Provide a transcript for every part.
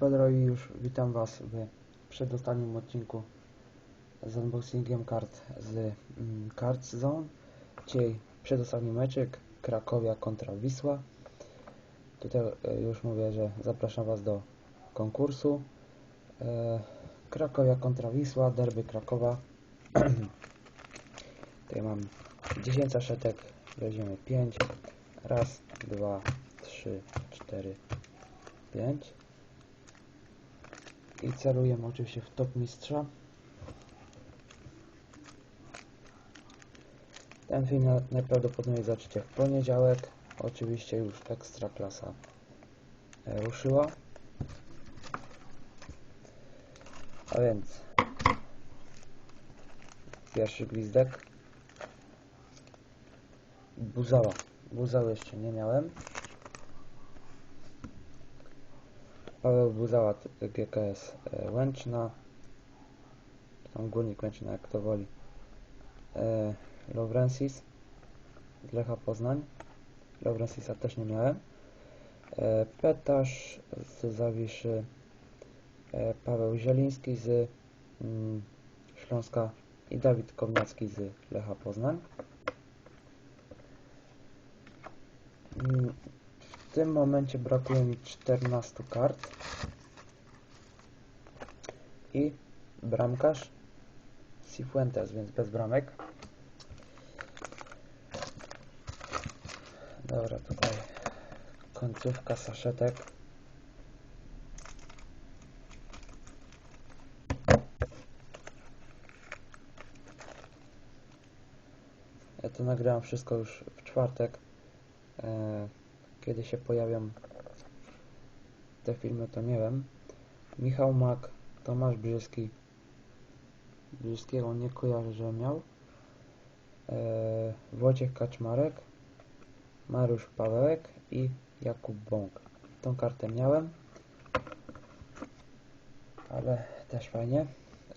Pedro i już witam Was w przedostatnim odcinku z unboxingiem kart z mm, Cards Zone. Dzisiaj przedostatni meczek Krakowia kontra Wisła. Tutaj e, już mówię, że zapraszam Was do konkursu. E, Krakowia kontra Wisła, derby Krakowa. Tutaj mam 10 saszetek, weźmiemy 5. Raz, dwa, trzy, cztery, pięć. I celujemy oczywiście w top mistrza. Ten film na- najprawdopodobniej zobaczycie w poniedziałek. Oczywiście już ekstra klasa e, ruszyła. A więc pierwszy gwizdek. Buzała. Buzał jeszcze nie miałem. Paweł Buzała, GKS e, Łęczna, tam Górnik Łęczna, jak to woli. E, Lovrensis z Lecha Poznań. Lovrensisa też nie miałem. E, Petasz z Zawiszy. E, Paweł Zieliński z mm, Śląska i Dawid Komniacki z Lecha Poznań. W tym momencie brakuje mi 14 kart i bramkarz Cifuentes, więc bez bramek. Dobra, tutaj końcówka saszetek. Ja to nagrałem wszystko już w czwartek. Kiedy się pojawią te filmy, to nie wiem. Michał Mak, Tomasz Brzyski. Brzyskiego nie kojarzę, że miał. E, Wojciech Kaczmarek, Mariusz Pawełek i Jakub Bąk. Tą kartę miałem. Ale też fajnie.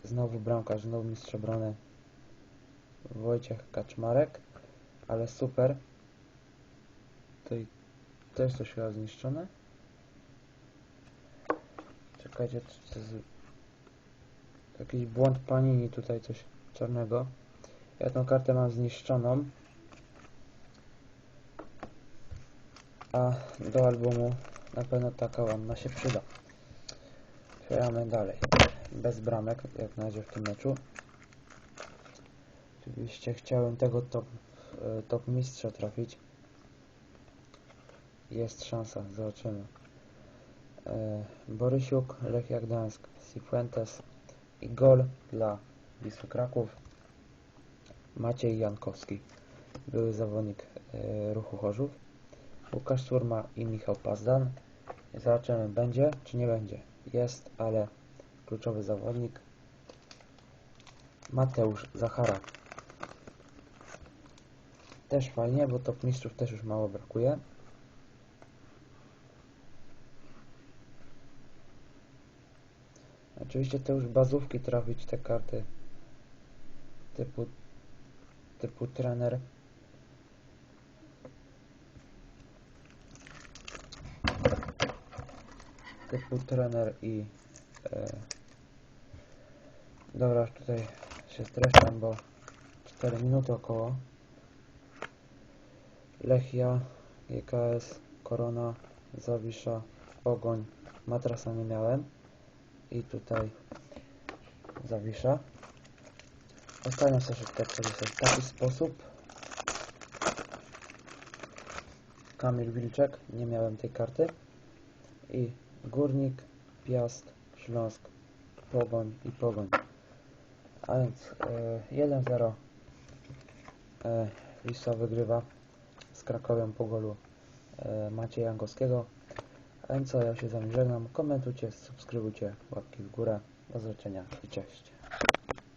Znowu bramkarz, znowu mistrz obrony Wojciech Kaczmarek. Ale super. Tutaj też coś chyba zniszczone. Czekajcie, to jest jakiś błąd panini tutaj coś czarnego. Ja tą kartę mam zniszczoną. A do albumu na pewno taka ładna się przyda. Otwieramy dalej. Bez bramek, jak na razie w tym meczu. Oczywiście chciałem tego top, e, top mistrza trafić. Jest szansa, zobaczymy. E, Borysiuk, Lechia Gdańsk, Cifuentes i gol dla Wisły Kraków. Maciej Jankowski, były zawodnik e, ruchu Chorzów. Łukasz Surma i Michał Pazdan. Zobaczymy, będzie czy nie będzie. Jest, ale kluczowy zawodnik. Mateusz Zachara. Też fajnie, bo top mistrzów też już mało brakuje. Oczywiście to już bazówki trafić te karty typu typu trener. Typu trener i e, dobra, tutaj się streszczam, bo 4 minuty około. Lechia, GKS, Korona, Zawisza, Pogoń, Matrasa nie miałem i tutaj Zawisza. Ostatnią przepisać w taki sposób. Kamil Wilczek, nie miałem tej karty. I Górnik, Piast, Śląsk, Pogoń i Pogoń. A więc e, 1-0 e, Wisła wygrywa z Krakowią po golu e, Macieja Jankowskiego. A więc ja się z wami żegnam. Komentujcie, subskrybujcie, łapki w górę. Do zobaczenia i cześć.